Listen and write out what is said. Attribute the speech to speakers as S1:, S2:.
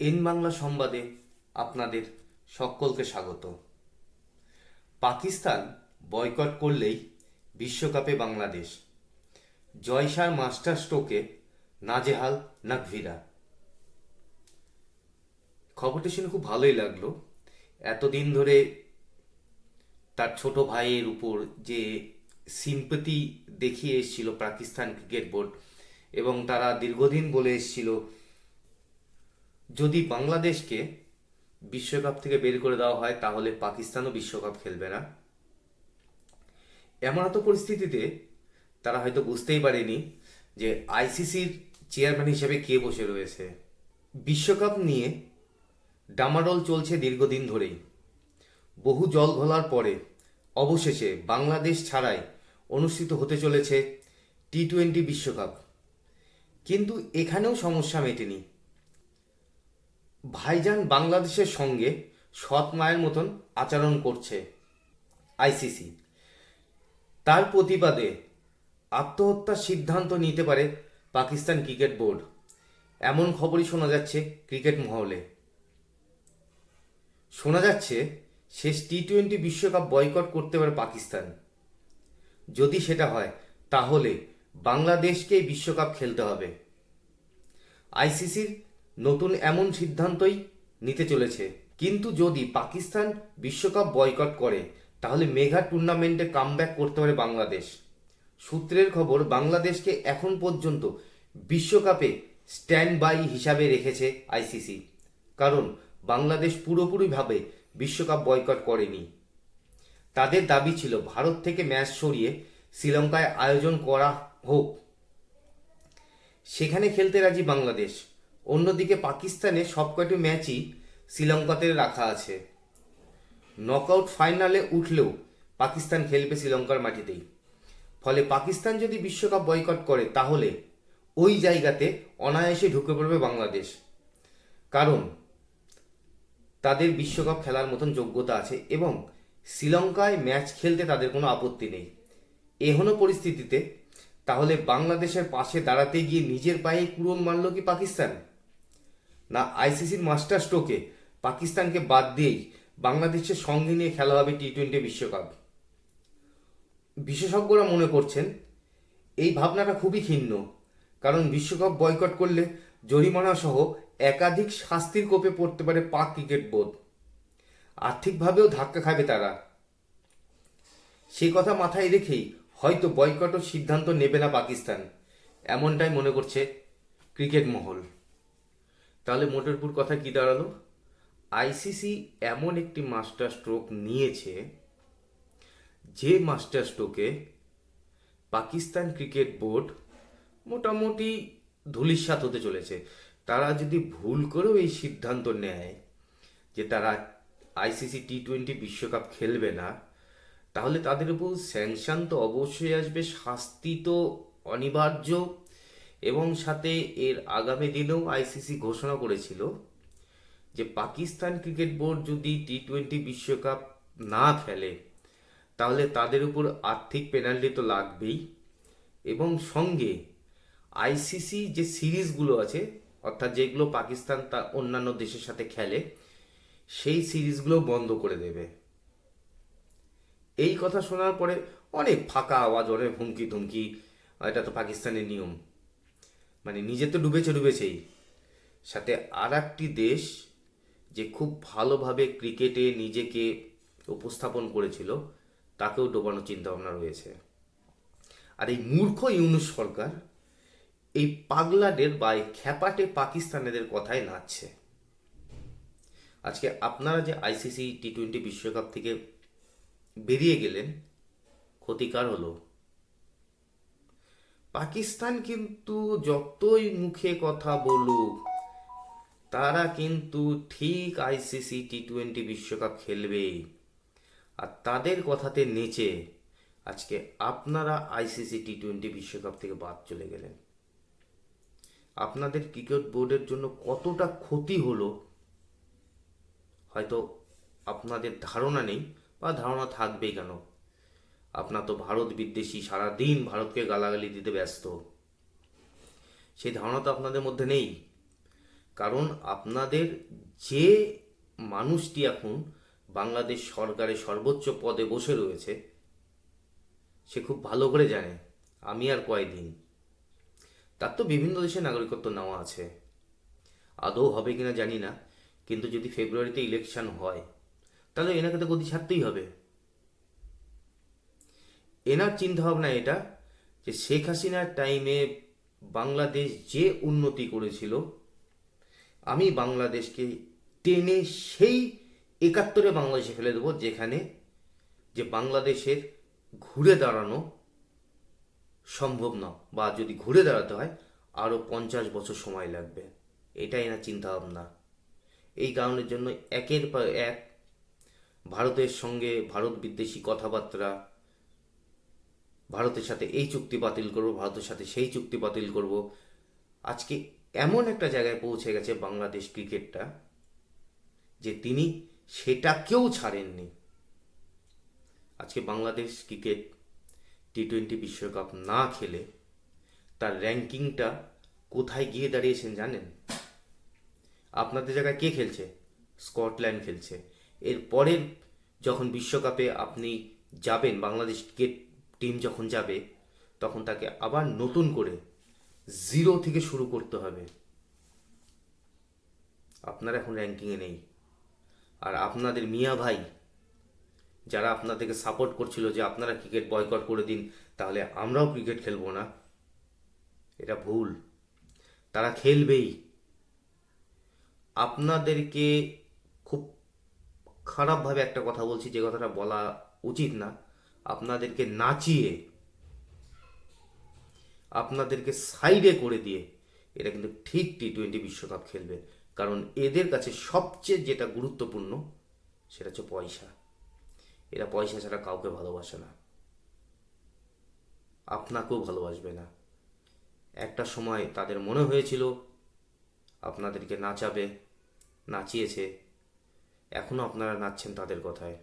S1: N Bangla সংবাদে আপনাদের সকলকে স্বাগত। পাকিস্তান বয়কট করলেই বিশ্বকাপে বাংলাদেশ। জয়সার মাস্টার স্ট্রোকে নাজেহাল নাকভিরা। খবরটি শুনে খুব ভালোই লাগল। এতদিন ধরে তার ছোট ভাইয়ের উপর যে সিম্পতি দেখিয়ে এসেছিল পাকিস্তান ক্রিকেট বোর্ড এবং তারা দীর্ঘদিন বলে এসেছিল যদি বাংলাদেশকে বিশ্বকাপ থেকে বের করে দেওয়া হয়, তাহলে পাকিস্তানও বিশ্বকাপ খেলবে না। এমন এত পরিস্থিতিতে তারা হয়তো বুঝতেই পারেনি যে আইসিসির চেয়ারম্যান হিসেবে কে বসে রয়েছে। বিশ্বকাপ নিয়ে ডামাডোল চলছে দীর্ঘদিন ধরেই। বহু জল ঘোলার পরে অবশেষে বাংলাদেশ ছাড়াই অনুষ্ঠিত হতে চলেছে টি টোয়েন্টি বিশ্বকাপ। কিন্তু এখানেও সমস্যা মেটেনি। ভাইজান বাংলাদেশের সঙ্গে সৎ মায়ের মতন আচরণ করছে আইসিসি তার প্রতিবাদে আত্মহত্যার সিদ্ধান্ত নিতে পারে পাকিস্তান ক্রিকেট বোর্ড। এমন খবরই শোনা যাচ্ছে ক্রিকেট মহলে। শোনা যাচ্ছে শেষ টি টোয়েন্টি বিশ্বকাপ বয়কট করতে পারে পাকিস্তান। যদি সেটা হয়, তাহলে বাংলাদেশকেই বিশ্বকাপ খেলতে হবে। আইসিসির নতুন এমন সিদ্ধান্তই নিতে চলেছে। কিন্তু যদি পাকিস্তান বিশ্বকাপ বয়কট করে, তাহলে মেঘা টুর্নামেন্টে কামব্যাক করতে পারে বাংলাদেশ। সূত্রের খবর, বাংলাদেশকে এখন পর্যন্ত বিশ্বকাপে স্ট্যান্ড বাই হিসাবে রেখেছে আইসিসি। কারণ বাংলাদেশ পুরোপুরিভাবে বিশ্বকাপ বয়কট করেনি। তাদের দাবি ছিল, ভারত থেকে ম্যাচ সরিয়ে শ্রীলঙ্কায় আয়োজন করা হোক। সেখানে খেলতে রাজি বাংলাদেশ। অন্যদিকে পাকিস্তানে সবকটি ম্যাচই শ্রীলঙ্কাতে রাখা আছে। নকআউট ফাইনালে উঠলেও পাকিস্তান খেলবে শ্রীলঙ্কার মাটিতেই। ফলে পাকিস্তান যদি বিশ্বকাপ বয়কট করে, তাহলে ওই জায়গাতে অনায়াসে ঢুকে পড়বে বাংলাদেশ। কারণ তাদের বিশ্বকাপ খেলার মতন যোগ্যতা আছে এবং শ্রীলঙ্কায় ম্যাচ খেলতে তাদের কোনো আপত্তি নেই। এহনো পরিস্থিতিতে তাহলে বাংলাদেশের পাশে দাঁড়াতে গিয়ে নিজের পায়ে কুড়ন মারল কি পাকিস্তান? না আইসিসির মাস্টার স্ট্রোকে পাকিস্তানকে বাদ দিয়েই বাংলাদেশের সঙ্গে নিয়ে খেলা হবে টি টোয়েন্টি বিশ্বকাপ। বিশেষজ্ঞরা মনে করছেন, এই ভাবনাটা খুবই ক্ষীণ কারণ বিশ্বকাপ বয়কট করলে জরিমানা সহ একাধিক শাস্তির কোপে পড়তে পারে পাক ক্রিকেট বোর্ড। আর্থিকভাবেও ধাক্কা খাবে তারা। সেই কথা মাথায় রেখেই হয়তো বয়কটের সিদ্ধান্ত নেবে না পাকিস্তান, এমনটাই মনে করছে ক্রিকেট মহল। তাহলে মোটেরপুর কথা কি দাঁড়াল? আইসিসি এমন একটি মাস্টার স্ট্রোক নিয়েছে, যে মাস্টার স্ট্রোকে পাকিস্তান ক্রিকেট বোর্ড মোটামুটি ধুলিস্বাত হতে চলেছে। তারা যদি ভুল করেও এই সিদ্ধান্ত নেয় যে তারা আইসিসি টি টোয়েন্টি বিশ্বকাপ খেলবে না, তাহলে তাদের উপর স্যাংশন তো অবশ্যই আসবে, শাস্তি তো অনিবার্য। এবং সাথে এর আগামী দিনেও আইসিসি ঘোষণা করেছিল যে পাকিস্তান ক্রিকেট বোর্ড যদি টি টোয়েন্টি বিশ্বকাপ না খেলে, তাহলে তাদের উপর আর্থিক পেনাল্টি তো লাগবেই। এবং সঙ্গে আইসিসি যে সিরিজগুলো আছে, অর্থাৎ যেগুলো পাকিস্তান তা অন্যান্য দেশের সাথে খেলে, সেই সিরিজগুলো বন্ধ করে দেবে। এই কথা শোনার পরে অনেক ফাঁকা আওয়াজ, অনেক হুমকি ধুমকি এটা তো পাকিস্তানের নিয়ম। মানে নিজে তো ডুবেছে, ডুবেছেই। সাথে আর একটি দেশ যে খুব ভালোভাবে ক্রিকেটে নিজেকে উপস্থাপন করেছিল, তাকেও ডোবানোর চিন্তাভাবনা রয়েছে। আর এই মূর্খ ইউনুস সরকার এই পাগলাদের বা এই খ্যাপাটে পাকিস্তানিদের কথায় নাচছে। আজকে আপনারা যে আইসিসি টি টোয়েন্টি বিশ্বকাপ থেকে বেরিয়ে গেলেন, ক্ষতিকার হলো। পাকিস্তান কিন্তু যতই মুখে কথা বলুক, তারা কিন্তু ঠিক আইসিসি টি টোয়েন্টি বিশ্বকাপ খেলবে। আর তাদের কথাতে নেচে আজকে আপনারা আইসিসি টি টোয়েন্টি বিশ্বকাপ থেকে বাদ চলে গেলেন। আপনাদের ক্রিকেট বোর্ডের জন্য কতটা ক্ষতি হলো, হয়তো আপনাদের ধারণা নেই, বা ধারণা থাকবেই কেন? আপনার তো ভারত বিদ্বেষী, সারাদিন ভারতকে গালাগালি দিতে ব্যস্ত। সেই ধারণা তো আপনাদের মধ্যে নেই। কারণ আপনাদের যে মানুষটি এখন বাংলাদেশ সরকারের সর্বোচ্চ পদে বসে রয়েছে, সে খুব ভালো করে জানে, আমি আর কয়দিন। তার তো বিভিন্ন দেশে নাগরিকত্ব নেওয়া আছে। আদৌ হবে কিনা জানি না, কিন্তু যদি ফেব্রুয়ারিতে ইলেকশন হয়, তাহলে এনাকে তো গতি ছাড়তেই হবে। এনার চিন্তাভাবনা এটা যে শেখ হাসিনার টাইমে বাংলাদেশ যে উন্নতি করেছিল, আমি বাংলাদেশকে টেনে সেই একাত্তরে বাংলাদেশে ফেলে দেবো, যেখানে যে বাংলাদেশের ঘুরে দাঁড়ানো সম্ভব না, বা যদি ঘুরে দাঁড়াতে হয় আরও পঞ্চাশ বছর সময় লাগবে। এটাই না চিন্তা ভাবনা এই কারণের জন্য একের পর এক ভারতের সঙ্গে ভারত বিদ্বেষী কথাবার্তা ভারতের সাথে এই চুক্তি বাতিল করব, ভারতের সাথে সেই চুক্তি বাতিল করব। আজকে এমন একটা জায়গায় পৌঁছে গেছে বাংলাদেশ ক্রিকেটটা, যে তিনি সেটাকেও ছাড়েননি। আজকে বাংলাদেশ ক্রিকেট টি টোয়েন্টি বিশ্বকাপ না খেলে তার র্যাঙ্কিংটা কোথায় গিয়ে দাঁড়িয়েছেন জানেন? আপনাদের জায়গায় কে খেলছে? স্কটল্যান্ড খেলছে। এর পরের যখন বিশ্বকাপে আপনি যাবেন বাংলাদেশ ক্রিকেট টিম যখন যাবে, তখন তাকে আবার নতুন করে জিরো থেকে শুরু করতে হবে। আপনারা এখন র্যাঙ্কিংয়ে নেই। আর আপনাদের মিয়া ভাই, যারা আপনাদেরকে সাপোর্ট করছিল যে আপনারা ক্রিকেট বয়কট করে দিন, তাহলে আমরাও ক্রিকেট খেলব না। এটা ভুল। তারা খেলবেই। আপনাদেরকে খুব খারাপভাবে একটা কথা বলছি, যে কথাটা বলা উচিত না। আপনাদেরকে নাচিয়ে, আপনাদেরকে সাইডে করে দিয়ে এটা কিন্তু ঠিক টি টোয়েন্টি বিশ্বকাপ খেলবে। কারণ এদের কাছে সবচেয়ে যেটা গুরুত্বপূর্ণ সেটা হচ্ছে পয়সা। এরা পয়সা ছাড়া কাউকে ভালোবাসে না। আপনাকেও ভালোবাসবে না। একটা সময় তাদের মনে হয়েছিল আপনাদেরকে নাচাবে, নাচিয়েছে। এখনও আপনারা নাচছেন তাদের কথায়।